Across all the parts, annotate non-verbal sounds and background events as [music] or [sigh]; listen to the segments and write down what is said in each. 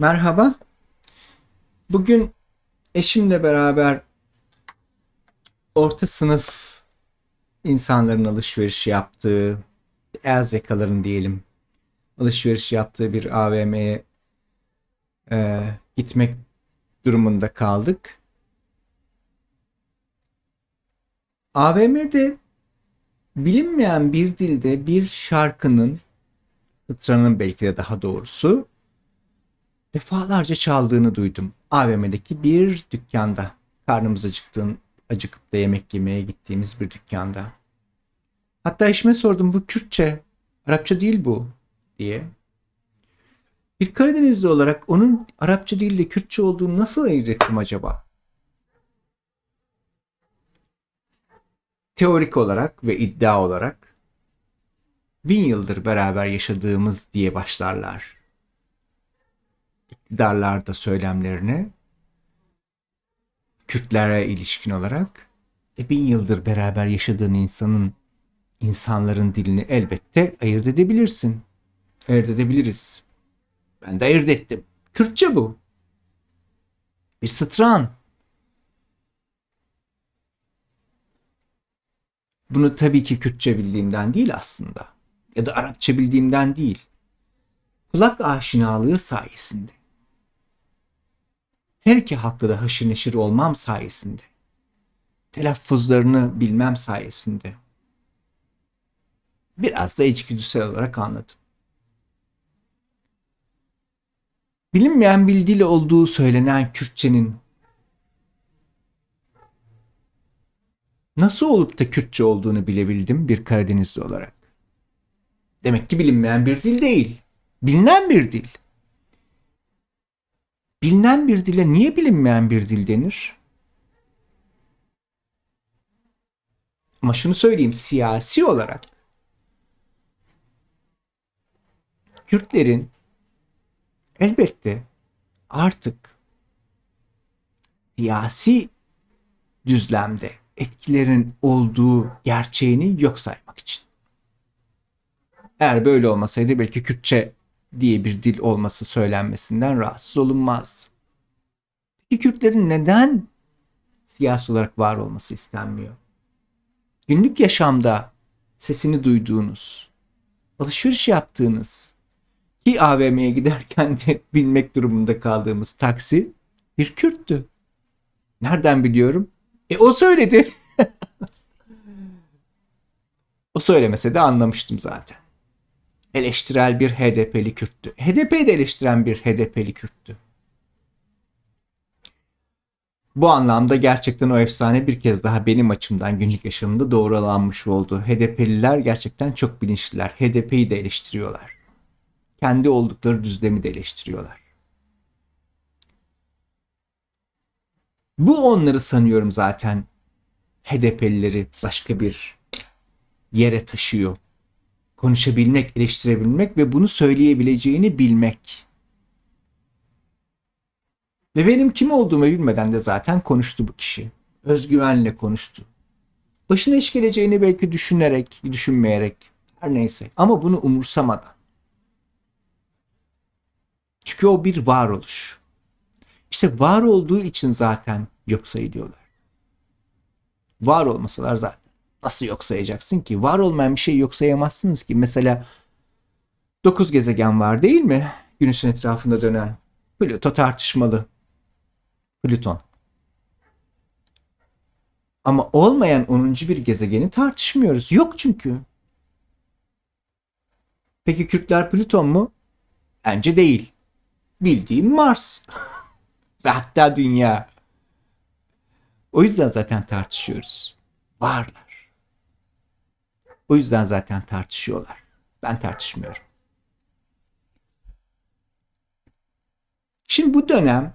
Merhaba. Bugün eşimle beraber orta sınıf insanların alışveriş yaptığı, beyaz yakaların diyelim, alışveriş yaptığı bir AVM'ye e, gitmek durumunda kaldık. AVM'de bilinmeyen bir dilde bir şarkının, sıtranın belki de daha doğrusu, defalarca çaldığını duydum. AVM'deki bir dükkanda. Karnımız acıktığın, acıkıp da yemek yemeye gittiğimiz bir dükkanda. Hatta eşime sordum bu Kürtçe, Arapça değil bu diye. Bir Karadenizli olarak onun Arapça değil de Kürtçe olduğunu nasıl ayırt ettim acaba? Teorik olarak ve iddia olarak bin yıldır beraber yaşadığımız diye başlarlar iktidarlarda söylemlerini Kürtlere ilişkin olarak e, bin yıldır beraber yaşadığın insanın insanların dilini elbette ayırt edebilirsin. Ayırt edebiliriz. Ben de ayırt ettim. Kürtçe bu. Bir sıtran. Bunu tabii ki Kürtçe bildiğimden değil aslında. Ya da Arapça bildiğimden değil. Kulak aşinalığı sayesinde her iki halkla da haşır neşir olmam sayesinde, telaffuzlarını bilmem sayesinde biraz da içgüdüsel olarak anladım. Bilinmeyen bir dil olduğu söylenen Kürtçenin nasıl olup da Kürtçe olduğunu bilebildim bir Karadenizli olarak. Demek ki bilinmeyen bir dil değil, bilinen bir dil. Bilinen bir dile niye bilinmeyen bir dil denir? Ama şunu söyleyeyim siyasi olarak Kürtlerin elbette artık siyasi düzlemde etkilerin olduğu gerçeğini yok saymak için. Eğer böyle olmasaydı belki Kürtçe diye bir dil olması söylenmesinden rahatsız olunmaz. Peki Kürtlerin neden siyasi olarak var olması istenmiyor? Günlük yaşamda sesini duyduğunuz, alışveriş yaptığınız ki AVM'ye giderken de [laughs] binmek durumunda kaldığımız taksi bir Kürttü. Nereden biliyorum? E o söyledi. [laughs] o söylemese de anlamıştım zaten eleştirel bir HDP'li Kürttü. HDP'yi de eleştiren bir HDP'li Kürttü. Bu anlamda gerçekten o efsane bir kez daha benim açımdan günlük yaşamımda doğrulanmış oldu. HDP'liler gerçekten çok bilinçliler. HDP'yi de eleştiriyorlar. Kendi oldukları düzlemi de eleştiriyorlar. Bu onları sanıyorum zaten HDP'lileri başka bir yere taşıyor konuşabilmek, eleştirebilmek ve bunu söyleyebileceğini bilmek. Ve benim kim olduğumu bilmeden de zaten konuştu bu kişi. Özgüvenle konuştu. Başına iş geleceğini belki düşünerek, düşünmeyerek, her neyse. Ama bunu umursamadan. Çünkü o bir varoluş. İşte var olduğu için zaten yok sayılıyorlar. Var olmasalar zaten nasıl yok sayacaksın ki? Var olmayan bir şey yok sayamazsınız ki. Mesela 9 gezegen var değil mi? Güneşin etrafında dönen. Plüto tartışmalı. Plüton. Ama olmayan 10. bir gezegeni tartışmıyoruz. Yok çünkü. Peki Kürtler Plüton mu? Bence değil. Bildiğim Mars. [laughs] Ve hatta Dünya. O yüzden zaten tartışıyoruz. Varlar. O yüzden zaten tartışıyorlar. Ben tartışmıyorum. Şimdi bu dönem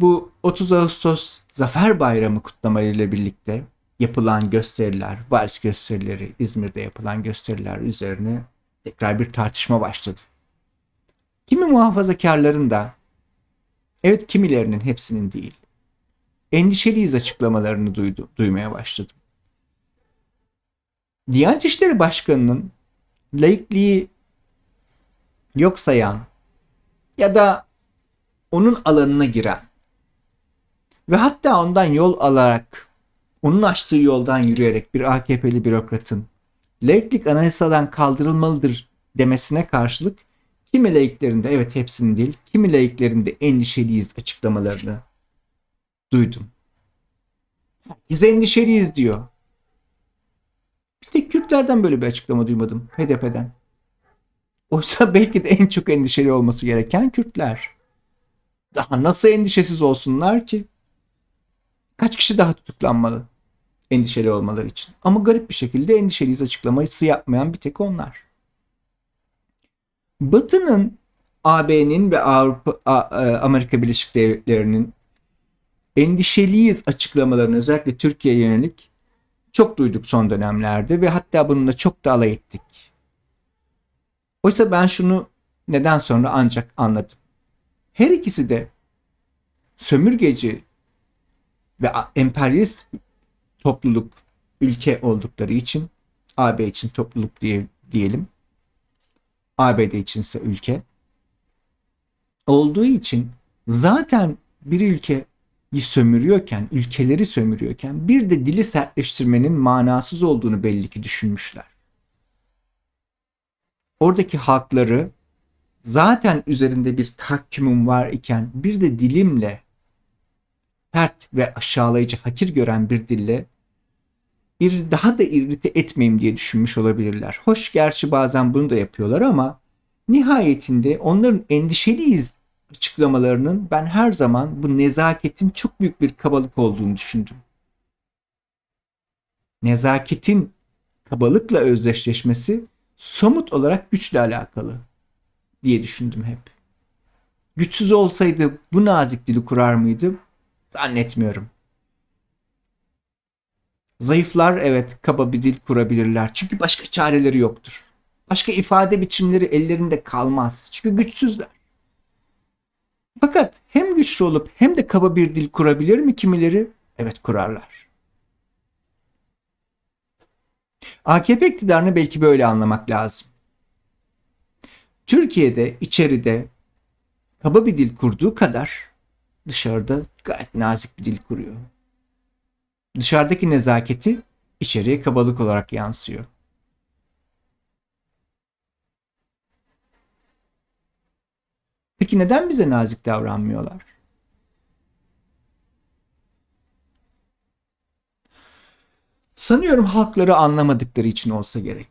bu 30 Ağustos Zafer Bayramı kutlamalarıyla birlikte yapılan gösteriler, vals gösterileri, İzmir'de yapılan gösteriler üzerine tekrar bir tartışma başladı. Kimi muhafazakarların da, evet kimilerinin hepsinin değil, endişeliyiz açıklamalarını duydu, duymaya başladım. Diyanet İşleri Başkanı'nın laikliği yok sayan ya da onun alanına giren ve hatta ondan yol alarak onun açtığı yoldan yürüyerek bir AKP'li bürokratın laiklik anayasadan kaldırılmalıdır demesine karşılık kimi laiklerinde evet hepsinin değil kimi laiklerinde endişeliyiz açıklamalarını duydum. Herkes endişeliyiz diyor. Tek Kürtlerden böyle bir açıklama duymadım HDP'den. Oysa belki de en çok endişeli olması gereken Kürtler. Daha nasıl endişesiz olsunlar ki? Kaç kişi daha tutuklanmalı endişeli olmaları için? Ama garip bir şekilde endişeliyiz açıklaması yapmayan bir tek onlar. Batı'nın AB'nin ve Avrupa e, Amerika Birleşik Devletleri'nin endişeliyiz açıklamalarını özellikle Türkiye'ye yönelik çok duyduk son dönemlerde ve hatta bununla çok da alay ettik. Oysa ben şunu neden sonra ancak anladım. Her ikisi de sömürgeci ve emperyalist topluluk ülke oldukları için AB için topluluk diye diyelim. ABD içinse ülke olduğu için zaten bir ülkeyi sömürüyorken, ülkeleri sömürüyorken bir de dili sertleştirmenin manasız olduğunu belli ki düşünmüşler. Oradaki halkları zaten üzerinde bir tahakkümüm var iken bir de dilimle sert ve aşağılayıcı hakir gören bir dille bir daha da irrite etmeyeyim diye düşünmüş olabilirler. Hoş gerçi bazen bunu da yapıyorlar ama nihayetinde onların endişeliyiz açıklamalarının ben her zaman bu nezaketin çok büyük bir kabalık olduğunu düşündüm. Nezaketin kabalıkla özdeşleşmesi somut olarak güçle alakalı diye düşündüm hep. Güçsüz olsaydı bu nazik dili kurar mıydı? Zannetmiyorum. Zayıflar evet kaba bir dil kurabilirler. Çünkü başka çareleri yoktur. Başka ifade biçimleri ellerinde kalmaz. Çünkü güçsüzler. Fakat hem güçlü olup hem de kaba bir dil kurabilir mi kimileri? Evet kurarlar. AKP iktidarını belki böyle anlamak lazım. Türkiye'de içeride kaba bir dil kurduğu kadar dışarıda gayet nazik bir dil kuruyor. Dışarıdaki nezaketi içeriye kabalık olarak yansıyor. Peki neden bize nazik davranmıyorlar? Sanıyorum halkları anlamadıkları için olsa gerek.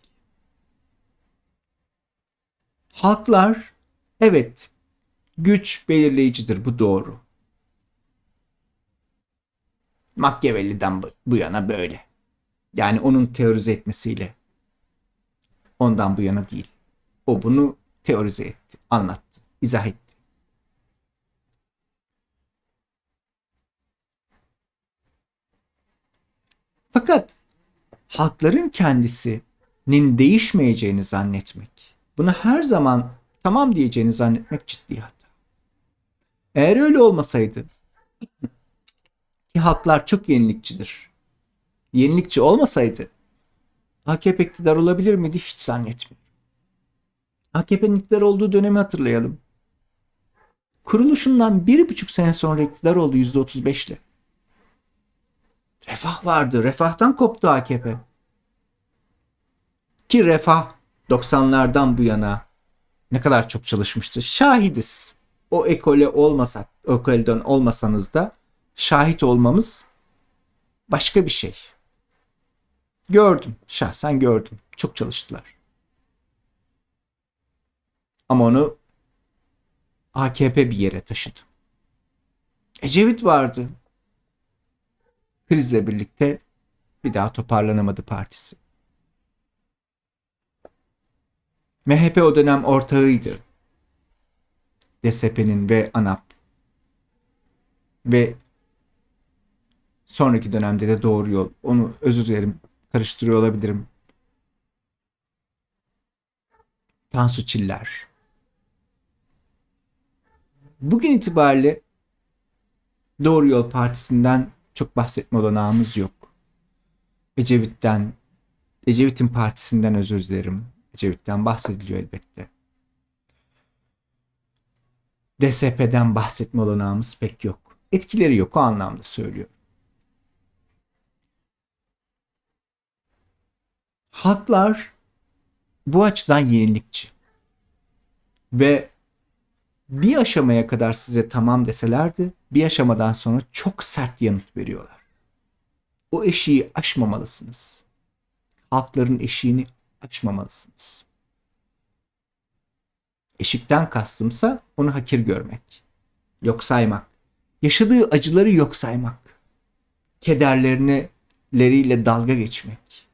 Halklar evet güç belirleyicidir bu doğru. Machiavelli'den bu yana böyle. Yani onun teorize etmesiyle. Ondan bu yana değil. O bunu teorize etti, anlattı, izah etti. Fakat halkların kendisinin değişmeyeceğini zannetmek, bunu her zaman tamam diyeceğini zannetmek ciddi hata. Eğer öyle olmasaydı ki halklar çok yenilikçidir. Yenilikçi olmasaydı AKP iktidar olabilir miydi hiç zannetmiyorum. AKP'nin iktidar olduğu dönemi hatırlayalım. Kuruluşundan bir buçuk sene sonra iktidar oldu yüzde otuz beşle. Refah vardı. Refahtan koptu AKP. Ki refah 90'lardan bu yana ne kadar çok çalışmıştı. Şahidiz. O ekole olmasak, o ekolden olmasanız da şahit olmamız başka bir şey. Gördüm, şahsen gördüm. Çok çalıştılar. Ama onu AKP bir yere taşıdı. Ecevit vardı. Krizle birlikte bir daha toparlanamadı partisi. MHP o dönem ortağıydı. DSP'nin ve ANAP. Ve sonraki dönemde de doğru yol. Onu özür dilerim karıştırıyor olabilirim. Tansu Çiller. Bugün itibariyle Doğru Yol Partisi'nden çok bahsetme olanağımız yok. Ecevit'ten, Ecevit'in partisinden özür dilerim. Ecevit'ten bahsediliyor elbette. DSP'den bahsetme olanağımız pek yok. Etkileri yok o anlamda söylüyorum. Halklar bu açıdan yenilikçi. Ve bir aşamaya kadar size tamam deselerdi, bir aşamadan sonra çok sert yanıt veriyorlar. O eşiği aşmamalısınız. Halkların eşiğini aşmamalısınız. Eşikten kastımsa onu hakir görmek. Yok saymak. Yaşadığı acıları yok saymak. Kederlerini leriyle dalga geçmek.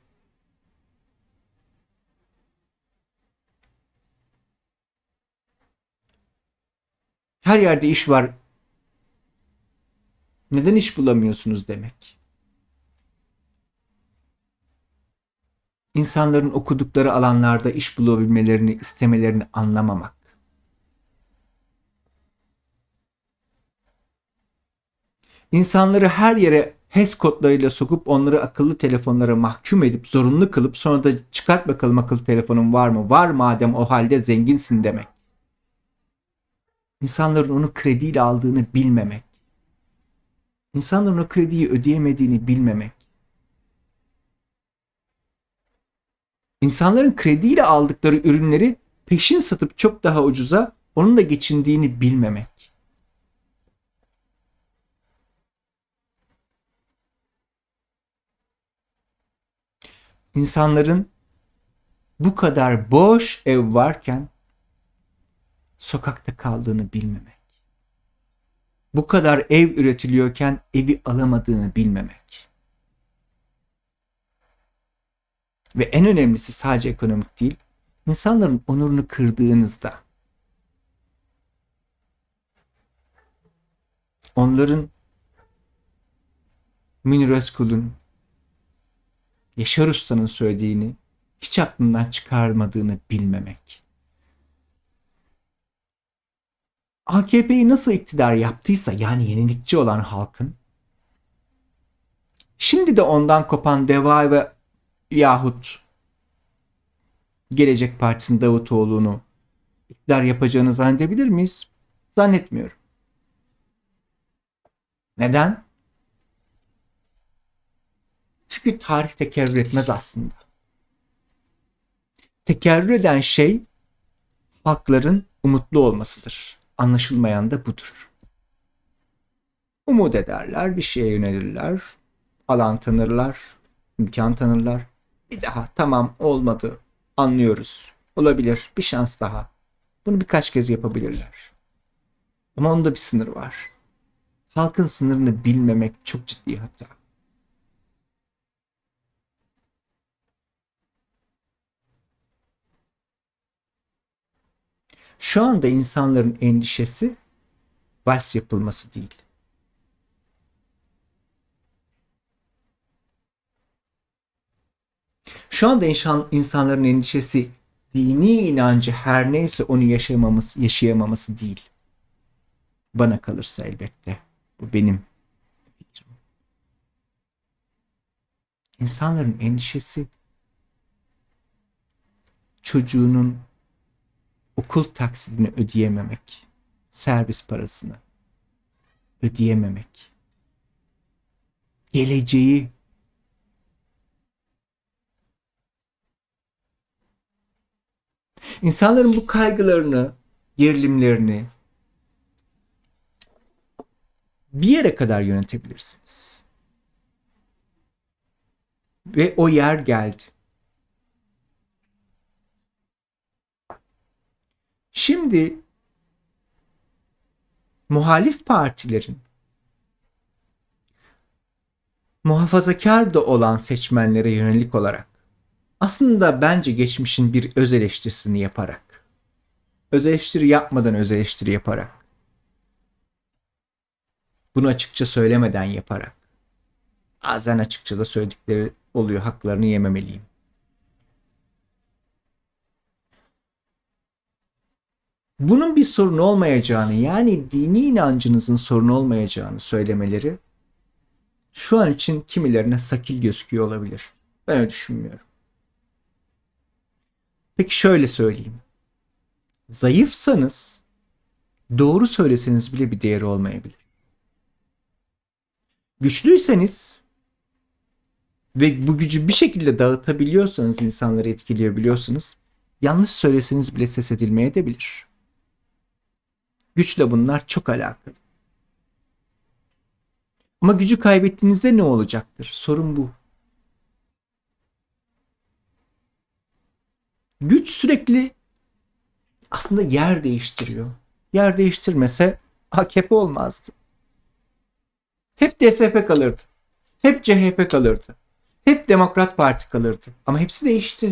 Her yerde iş var. Neden iş bulamıyorsunuz demek. İnsanların okudukları alanlarda iş bulabilmelerini istemelerini anlamamak. İnsanları her yere HES kodlarıyla sokup onları akıllı telefonlara mahkum edip zorunlu kılıp sonra da çıkart bakalım akıllı telefonun var mı? Var madem o halde zenginsin demek. İnsanların onu krediyle aldığını bilmemek. İnsanların o krediyi ödeyemediğini bilmemek. İnsanların krediyle aldıkları ürünleri peşin satıp çok daha ucuza onun da geçindiğini bilmemek. İnsanların bu kadar boş ev varken sokakta kaldığını bilmemek. Bu kadar ev üretiliyorken evi alamadığını bilmemek. Ve en önemlisi sadece ekonomik değil, insanların onurunu kırdığınızda onların Münir Yaşar Usta'nın söylediğini hiç aklından çıkarmadığını bilmemek. AKP'yi nasıl iktidar yaptıysa yani yenilikçi olan halkın şimdi de ondan kopan Deva ve yahut Gelecek Partisi'nin Davutoğlu'nu iktidar yapacağını zannedebilir miyiz? Zannetmiyorum. Neden? Çünkü tarih tekerrür etmez aslında. Tekerrür eden şey halkların umutlu olmasıdır. Anlaşılmayan da budur. Umut ederler, bir şeye yönelirler, alan tanırlar, imkan tanırlar. Bir daha tamam olmadı, anlıyoruz. Olabilir, bir şans daha. Bunu birkaç kez yapabilirler. Ama onda bir sınır var. Halkın sınırını bilmemek çok ciddi hata. Şu anda insanların endişesi vals yapılması değil. Şu anda insan, insanların endişesi dini inancı her neyse onu yaşamaması, yaşayamaması değil. Bana kalırsa elbette. Bu benim fikrim. İnsanların endişesi çocuğunun okul taksidini ödeyememek, servis parasını ödeyememek, geleceği İnsanların bu kaygılarını, gerilimlerini bir yere kadar yönetebilirsiniz. Ve o yer geldi. Şimdi muhalif partilerin muhafazakar da olan seçmenlere yönelik olarak aslında bence geçmişin bir öz eleştirisini yaparak öz eleştiri yapmadan öz eleştiri yaparak bunu açıkça söylemeden yaparak bazen açıkça da söyledikleri oluyor haklarını yememeliyim. Bunun bir sorun olmayacağını yani dini inancınızın sorun olmayacağını söylemeleri şu an için kimilerine sakil gözüküyor olabilir. Ben öyle düşünmüyorum. Peki şöyle söyleyeyim. Zayıfsanız doğru söyleseniz bile bir değeri olmayabilir. Güçlüyseniz ve bu gücü bir şekilde dağıtabiliyorsanız, insanları etkileyebiliyorsunuz, yanlış söyleseniz bile ses edilmeye de bilir. Güçle bunlar çok alakalı. Ama gücü kaybettiğinizde ne olacaktır? Sorun bu. Güç sürekli aslında yer değiştiriyor. Yer değiştirmese AKP olmazdı. Hep DSP kalırdı. Hep CHP kalırdı. Hep Demokrat Parti kalırdı. Ama hepsi değişti.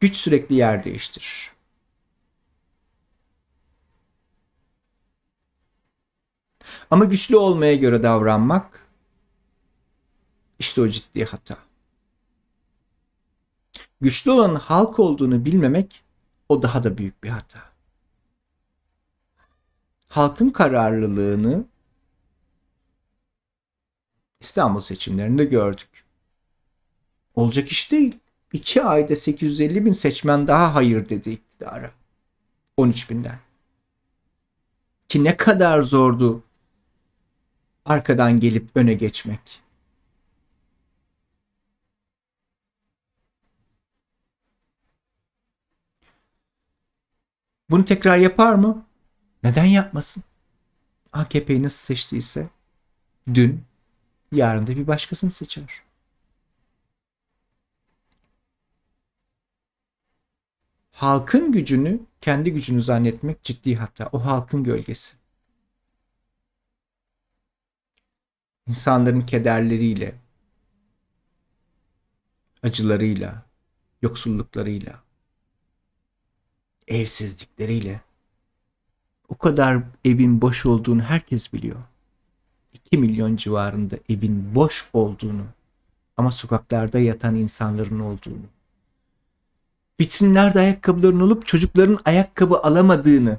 Güç sürekli yer değiştirir. Ama güçlü olmaya göre davranmak işte o ciddi hata. Güçlü olan halk olduğunu bilmemek o daha da büyük bir hata. Halkın kararlılığını İstanbul seçimlerinde gördük. Olacak iş değil. İki ayda 850 bin seçmen daha hayır dedi iktidara. 13 binden. Ki ne kadar zordu arkadan gelip öne geçmek. Bunu tekrar yapar mı? Neden yapmasın? AKP'yi nasıl seçtiyse dün, yarın da bir başkasını seçer. Halkın gücünü kendi gücünü zannetmek ciddi hata. O halkın gölgesi. İnsanların kederleriyle, acılarıyla, yoksulluklarıyla, evsizlikleriyle o kadar evin boş olduğunu herkes biliyor. 2 milyon civarında evin boş olduğunu ama sokaklarda yatan insanların olduğunu. Vitrinlerde ayakkabıların olup çocukların ayakkabı alamadığını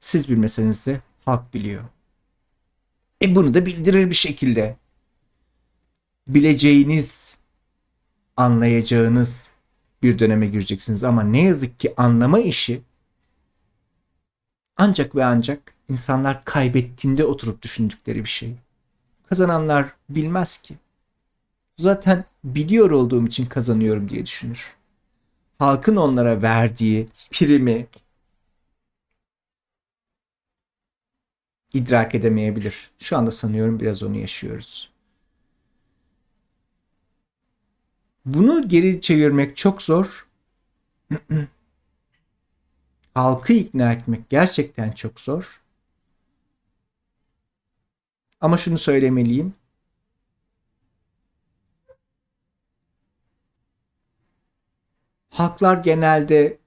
siz bilmeseniz de halk biliyor. E bunu da bildirir bir şekilde. Bileceğiniz, anlayacağınız bir döneme gireceksiniz ama ne yazık ki anlama işi ancak ve ancak insanlar kaybettiğinde oturup düşündükleri bir şey. Kazananlar bilmez ki. Zaten biliyor olduğum için kazanıyorum diye düşünür. Halkın onlara verdiği primi idrak edemeyebilir. Şu anda sanıyorum biraz onu yaşıyoruz. Bunu geri çevirmek çok zor. [clears throat] Halkı ikna etmek gerçekten çok zor. Ama şunu söylemeliyim. Halklar genelde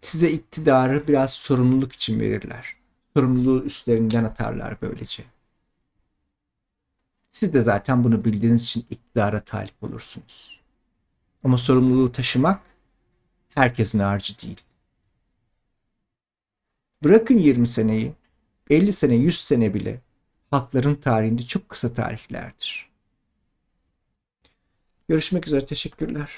size iktidarı biraz sorumluluk için verirler. Sorumluluğu üstlerinden atarlar böylece. Siz de zaten bunu bildiğiniz için iktidara talip olursunuz. Ama sorumluluğu taşımak herkesin harcı değil. Bırakın 20 seneyi, 50 sene, 100 sene bile halkların tarihinde çok kısa tarihlerdir. Görüşmek üzere, teşekkürler.